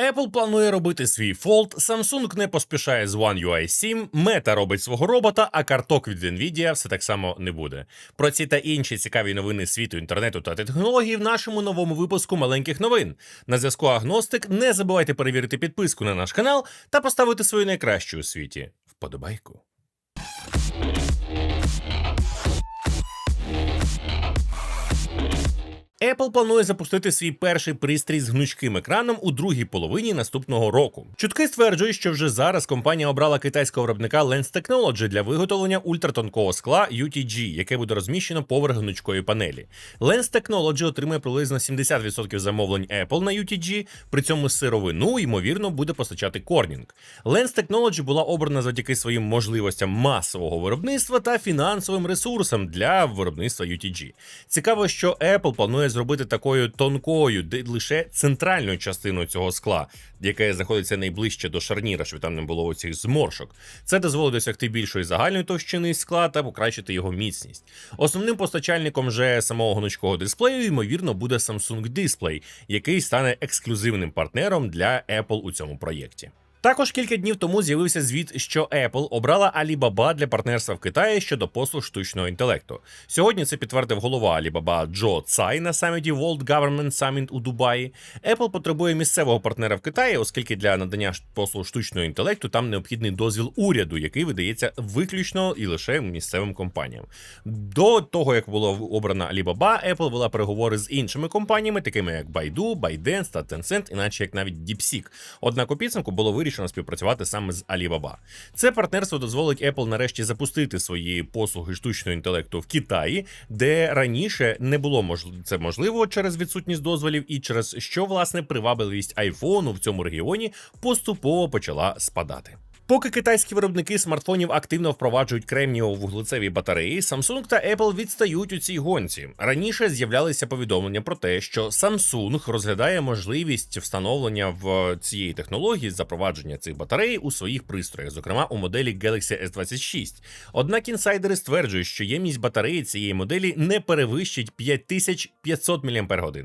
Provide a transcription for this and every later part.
Apple планує робити свій Fold, Samsung не поспішає з One UI 7, Meta робить свого робота, а карток від Nvidia все так само не буде. Про ці та інші цікаві новини світу інтернету та технологій в нашому новому випуску маленьких новин. На зв'язку Агностик. Не забувайте перевірити підписку на наш канал та поставити свою найкращу у світі вподобайку. Apple планує запустити свій перший пристрій з гнучким екраном у другій половині наступного року. Чутки стверджують, що вже зараз компанія обрала китайського виробника Lens Technology для виготовлення ультратонкого скла UTG, яке буде розміщено поверх гнучкої панелі. Lens Technology отримує приблизно 70% замовлень Apple на UTG, при цьому сировину, ймовірно, буде постачати Corning. Lens Technology була обрана завдяки своїм можливостям масового виробництва та фінансовим ресурсам для виробництва UTG. Цікаво, що Apple планує зробити такою тонкою, де лише центральною частиною цього скла, яке знаходиться найближче до шарніра, щоб там не було оцих зморшок. Це дозволить досягти більшої загальної товщини скла та покращити його міцність. Основним постачальником же самого гнучкого дисплею, ймовірно, буде Samsung Display, який стане ексклюзивним партнером для Apple у цьому проєкті. Також кілька днів тому з'явився звіт, що Apple обрала Alibaba для партнерства в Китаї щодо послуг штучного інтелекту. Сьогодні це підтвердив голова Alibaba Джо Цай на саміті World Government Summit у Дубаї. Apple потребує місцевого партнера в Китаї, оскільки для надання послуг штучного інтелекту там необхідний дозвіл уряду, який видається виключно і лише місцевим компаніям. До того як було обрана Alibaba, Apple вела переговори з іншими компаніями, такими як Baidu, ByteDance та Tencent, іначе як навіть DeepSeek. Однак у підсумку було вирішено співпрацювати саме з Alibaba. Це партнерство дозволить Apple нарешті запустити свої послуги штучного інтелекту в Китаї, де раніше не було мож... це можливо через відсутність дозволів, і через що власне привабливість айфону в цьому регіоні поступово почала спадати. Поки китайські виробники смартфонів активно впроваджують кремнієво-вуглецеві батареї, Samsung та Apple відстають у цій гонці. Раніше з'являлися повідомлення про те, що Samsung розглядає можливість встановлення в цієї технології запровадження цих батарей у своїх пристроях, зокрема у моделі Galaxy S26. Однак інсайдери стверджують, що ємність батареї цієї моделі не перевищить 5500 мАч.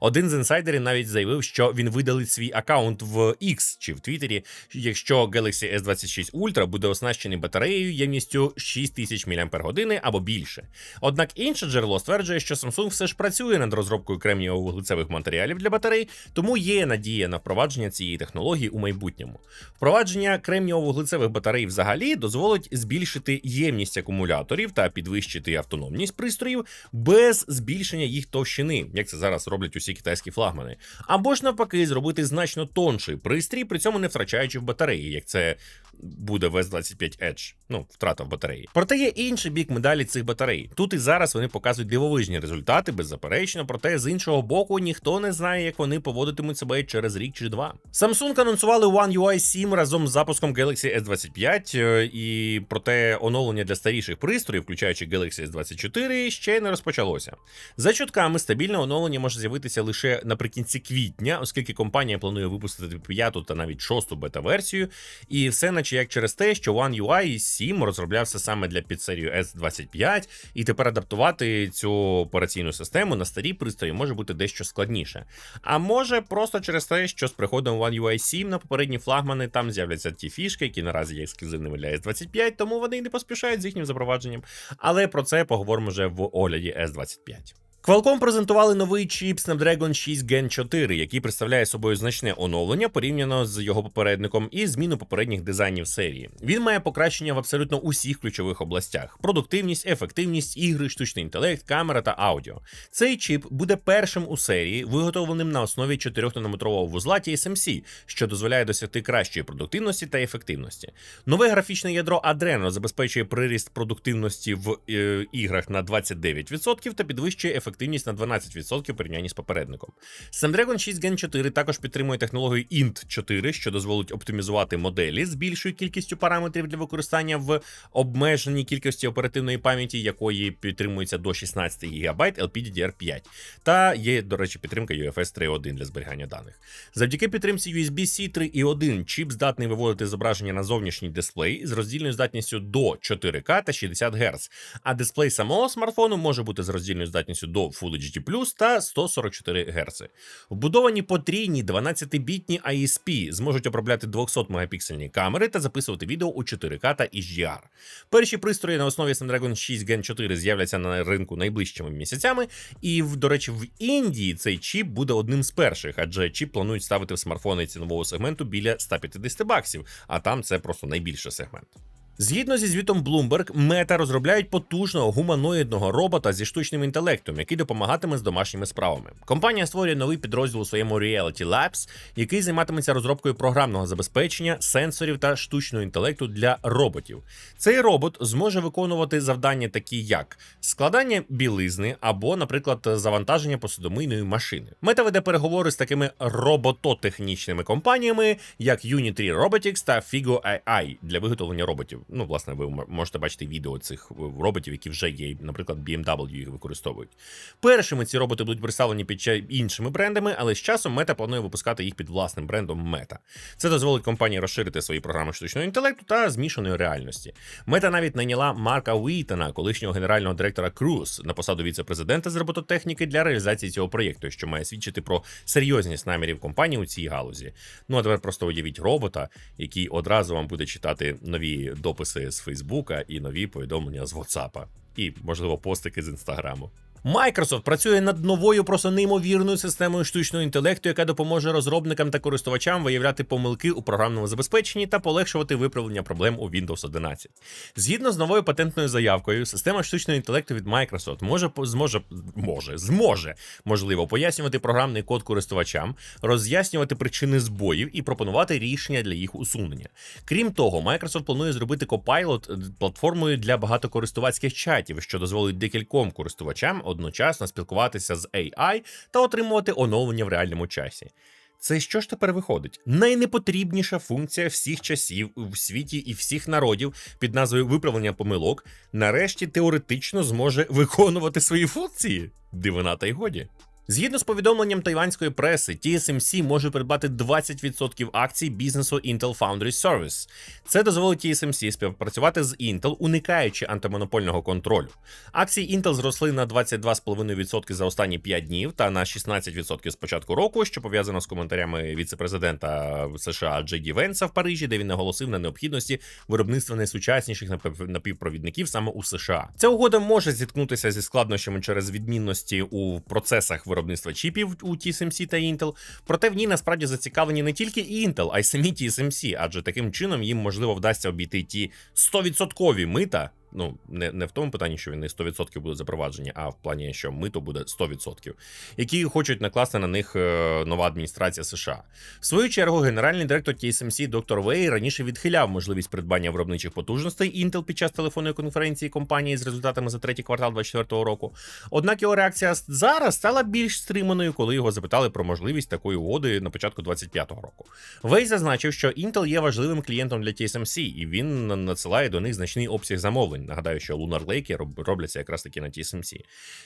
Один з інсайдерів навіть заявив, що він видалить свій аккаунт в X чи в Твіттері, якщо Galaxy S26 Ultra буде оснащений батареєю ємністю 6000 мАч або більше. Однак інше джерело стверджує, що Samsung все ж працює над розробкою кремнієво-вуглецевих матеріалів для батарей, тому є надія на впровадження цієї технології у майбутньому. Впровадження кремнієво-вуглецевих батарей взагалі дозволить збільшити ємність акумуляторів та підвищити автономність пристроїв без збільшення їх товщини, як це зараз роблять усі китайські флагмани, або ж навпаки, зробити значно тонший пристрій, при цьому не втрачаючи в батареї, як це буде в S25 Edge, ну, втрата в батареї. Проте є інший бік медалі цих батарей. Тут і зараз вони показують дивовижні результати, беззаперечно, проте з іншого боку ніхто не знає, як вони поводитимуть себе через рік чи два. Samsung анонсували One UI 7 разом з запуском Galaxy S25, е, і проте оновлення для старіших пристроїв, включаючи Galaxy S24, ще не розпочалося. За чутками, стабільне оновлення може з'явитися лише наприкінці квітня, оскільки компанія планує випустити п'яту та навіть шосту бета-версію, і все наче як через те, що One UI 7 розроблявся саме для підсерію S25, і тепер адаптувати цю операційну систему на старі пристрої може бути дещо складніше. А може просто через те, що з приходом One UI 7 на попередні флагмани там з'являться ті фішки, які наразі є ексклюзивними для S25, тому вони й не поспішають з їхнім запровадженням. Але про це поговоримо вже в огляді S25. Qualcomm презентували новий чіп Snapdragon 6 Gen 4, який представляє собою значне оновлення порівняно з його попередником і зміну попередніх дизайнів серії. Він має покращення в абсолютно усіх ключових областях: продуктивність, ефективність, ігри, штучний інтелект, камера та аудіо. Цей чіп буде першим у серії, виготовленим на основі 4-нанометрового вузла TSMC, що дозволяє досягти кращої продуктивності та ефективності. Нове графічне ядро Adreno забезпечує приріст продуктивності в е, іграх на 29% та підвищує ефективність ефективність на 12% порівнянні з попередником. Snapdragon 6 Gen 4 також підтримує технологію int 4, що дозволить оптимізувати моделі з більшою кількістю параметрів для використання в обмеженій кількості оперативної пам'яті, якої підтримується до 16 ГБ LPDDR5. Та є, до речі, підтримка UFS 3.1 для зберігання даних. Завдяки підтримці USB-C 3.1 чіп здатний виводити зображення на зовнішній дисплей з роздільною здатністю до 4К та 60 Гц, а дисплей самого смартфону може бути з роздільною здатністю до до Full HD+, та 144 Гц. Вбудовані потрійні 12-бітні ISP зможуть обробляти 200 мегапіксельні камери та записувати відео у 4К та HDR. Перші пристрої на основі Snapdragon 6 Gen 4 з'являться на ринку найближчими місяцями, і до речі, в Індії цей чіп буде одним з перших, адже чіп планують ставити в смартфони цінового сегменту біля 150 баксів, а там це просто найбільший сегмент. Згідно зі звітом Bloomberg, Мета розробляють потужного гуманоїдного робота зі штучним інтелектом, який допомагатиме з домашніми справами. Компанія створює новий підрозділ у своєму Reality Labs, який займатиметься розробкою програмного забезпечення, сенсорів та штучного інтелекту для роботів. Цей робот зможе виконувати завдання, такі як складання білизни або, наприклад, завантаження посудомийної машини. Мета веде переговори з такими робототехнічними компаніями, як Unitree Robotics та Figo AI для виготовлення роботів. Ну, власне, ви можете бачити відео цих роботів, які вже є. Наприклад, BMW їх використовують. Першими ці роботи будуть представлені під іншими брендами, але з часом Мета планує випускати їх під власним брендом Meta. Це дозволить компанії розширити свої програми штучного інтелекту та змішаної реальності. Мета навіть найняла Марка Уітона, колишнього генерального директора Cruise, на посаду віце-президента з робототехніки для реалізації цього проєкту, що має свідчити про серйозність намірів компанії у цій галузі. Ну а тепер просто уявіть робота, який одразу вам буде читати нові дописи з Фейсбука і нові повідомлення з WhatsApp. І, можливо, постики з інстаграму. Microsoft працює над новою просто неймовірною системою штучного інтелекту, яка допоможе розробникам та користувачам виявляти помилки у програмному забезпеченні та полегшувати виправлення проблем у Windows 11. Згідно з новою патентною заявкою, система штучного інтелекту від Microsoft може зможе може зможе можливо пояснювати програмний код користувачам, роз'яснювати причини збоїв і пропонувати рішення для їх усунення. Крім того, Microsoft планує зробити Copilot е, платформою для багатокористувацьких чатів, що дозволить декільком користувачам одночасно спілкуватися з AI та отримувати оновлення в реальному часі. Це що ж тепер виходить? Найнепотрібніша функція всіх часів у світі і всіх народів під назвою виправлення помилок нарешті теоретично зможе виконувати свої функції. Дивина та й годі. Згідно з повідомленням тайванської преси, TSMC може придбати 20% акцій бізнесу Intel Foundry Service. Це дозволить TSMC співпрацювати з Intel, уникаючи антимонопольного контролю. Акції Intel зросли на 22,5% за останні 5 днів та на 16% з початку року, що пов'язано з коментарями віце-президента США Джей Венса в Парижі, де він наголосив на необхідності виробництва найсучасніших напів- напівпровідників саме у США. Ця угода може зіткнутися зі складнощами через відмінності у процесах виробництва чіпів у TSMC та Intel. Проте в ній насправді зацікавлені не тільки Intel, а й самі TSMC, адже таким чином їм можливо вдасться обійти ті 100% мита. Ну, не, не в тому питанні, що вони 100% будуть запроваджені, а в плані, що мито буде 100%, які хочуть накласти на них е, нова адміністрація США. В свою чергу, генеральний директор TSMC доктор Вей раніше відхиляв можливість придбання виробничих потужностей Intel під час телефонної конференції компанії з результатами за третій квартал 2024 року. Однак його реакція зараз стала більш стриманою, коли його запитали про можливість такої угоди на початку 2025 року. Вей зазначив, що Intel є важливим клієнтом для TSMC, і він надсилає до них значний обсяг замовлень. Нагадаю, що Lunar Lake роб- робляться якраз таки на TSMC.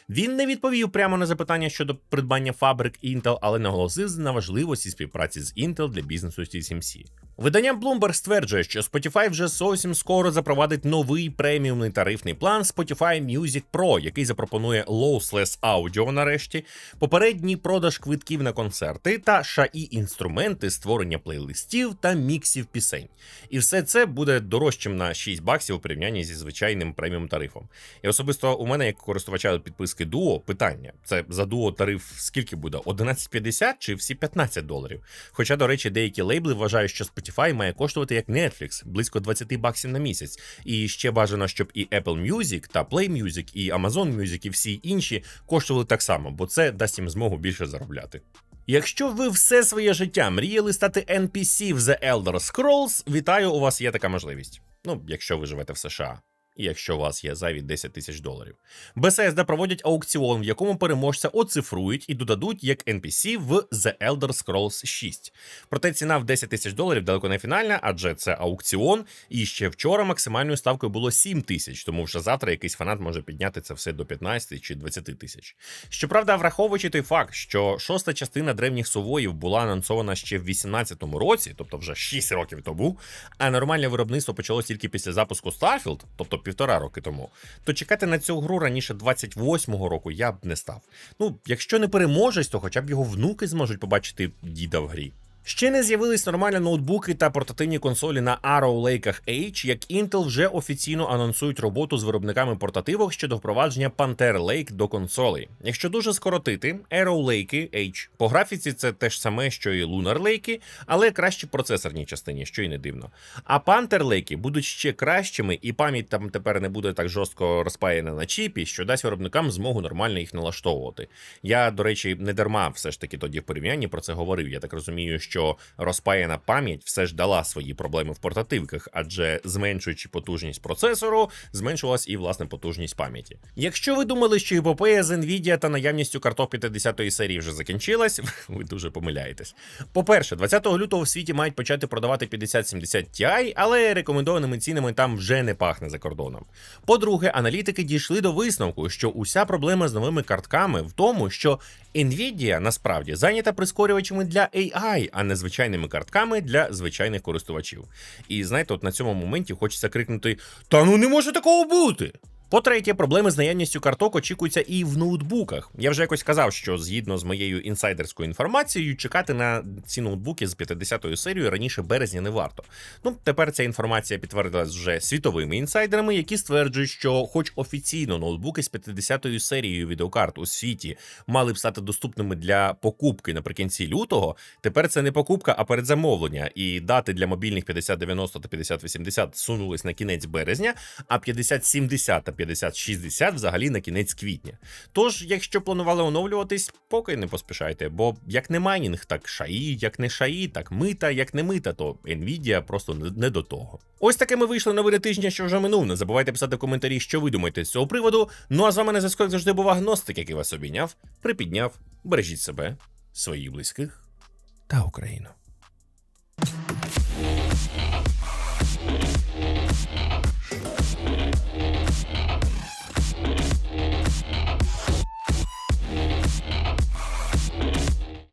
Він не відповів прямо на запитання щодо придбання фабрик Intel, але наголосив на важливості співпраці з Intel для бізнесу TSMC. Видання Bloomberg стверджує, що Spotify вже зовсім скоро запровадить новий преміумний тарифний план Spotify Music Pro, який запропонує lossless аудіо нарешті, попередній продаж квитків на концерти та шаї інструменти створення плейлистів та міксів пісень. І все це буде дорожчим на 6 баксів у порівнянні зі звичайним преміум тарифом. І особисто у мене, як користувача підписки Duo, питання: це за Duo тариф скільки буде? 11,50 чи всі 15 доларів? Хоча, до речі, деякі лейбли вважають, що Spotify має коштувати як Netflix, близько 20 баксів на місяць. І ще бажано, щоб і Apple Music та Play Music, і Amazon Music, і всі інші коштували так само, бо це дасть їм змогу більше заробляти. Якщо ви все своє життя мріяли стати NPC в The Elder Scrolls, вітаю, у вас є така можливість. Ну, якщо ви живете в США. Якщо у вас є зайві 10 тисяч доларів. Bethesda проводять аукціон, в якому переможця оцифрують і додадуть як NPC в The Elder Scrolls 6. Проте ціна в 10 тисяч доларів далеко не фінальна, адже це аукціон. І ще вчора максимальною ставкою було 7 тисяч, тому вже завтра якийсь фанат може підняти це все до 15 чи 20 тисяч. Щоправда, враховуючи той факт, що шоста частина древніх сувоїв була анонсована ще в 18-му році, тобто вже 6 років тому, а нормальне виробництво почалось тільки після запуску Starfield, тобто півтора роки тому, то чекати на цю гру раніше 28-го року я б не став. Ну, якщо не переможець, то хоча б його внуки зможуть побачити діда в грі. Ще не з'явились нормальні ноутбуки та портативні консолі на Arrow Lake H, як Intel вже офіційно анонсують роботу з виробниками портативок щодо впровадження Panther Lake до консолей. Якщо дуже скоротити, Arrow Lake H по графіці це те ж саме, що і Lunar Lake, але краще в процесорній частині, що й не дивно. А Panther Lake будуть ще кращими, і пам'ять там тепер не буде так жорстко розпаяна на чіпі, що дасть виробникам змогу нормально їх налаштовувати. Я, до речі, не дарма все ж таки тоді в порівнянні про це говорив. Я так розумію, що розпаяна пам'ять все ж дала свої проблеми в портативках, адже зменшуючи потужність процесору, зменшувалась і власне потужність пам'яті. Якщо ви думали, що епопея з Nvidia та наявністю карток 50-ї серії вже закінчилась, ви дуже помиляєтесь. По-перше, 20 лютого в світі мають почати продавати 5070 Ti, але рекомендованими цінами там вже не пахне за кордоном. По-друге, аналітики дійшли до висновку, що уся проблема з новими картками в тому, що Nvidia насправді зайнята прискорювачами для AI, а не звичайними картками для звичайних користувачів. І знаєте, от на цьому моменті хочеться крикнути: Та ну не може такого бути! По-третє, проблеми з наявністю карток очікуються і в ноутбуках. Я вже якось казав, що згідно з моєю інсайдерською інформацією, чекати на ці ноутбуки з 50-ю серією раніше березня не варто. Ну, тепер ця інформація підтвердилась вже світовими інсайдерами, які стверджують, що, хоч офіційно ноутбуки з 50-ю серією відеокарт у світі мали б стати доступними для покупки наприкінці лютого, тепер це не покупка, а передзамовлення. І дати для мобільних 5090 та 5080 сунулись на кінець березня, а 5070 та 5060 взагалі на кінець квітня. Тож, якщо планували оновлюватись, поки не поспішайте, бо як не майнінг, так шаї, як не шаї, так мита, як не мита, то Nvidia просто не до того. Ось таке ми вийшли новини тижня, що вже минув. Не забувайте писати коментарі, що ви думаєте з цього приводу. Ну а з вами на зв'язку як завжди був агностик, який вас обійняв, припідняв. Бережіть себе, своїх близьких та Україну.